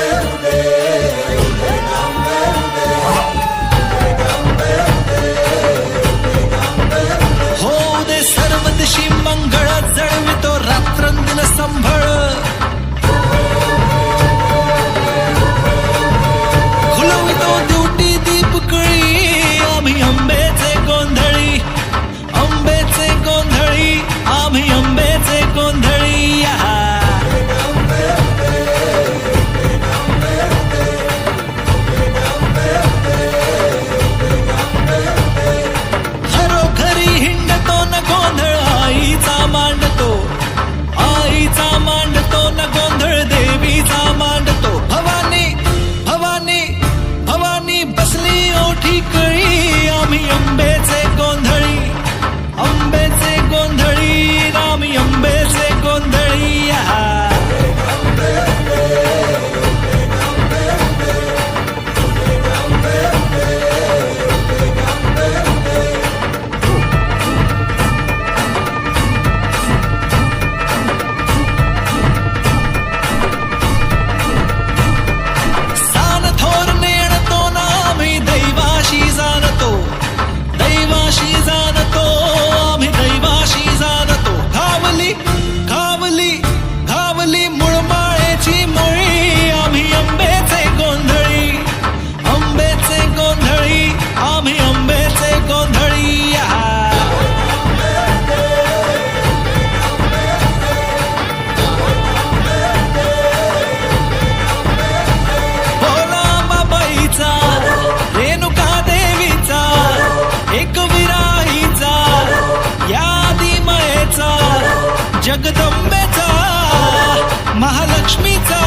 meu Deus. बसली ओठी जगदंबेचा महालक्ष्मीचा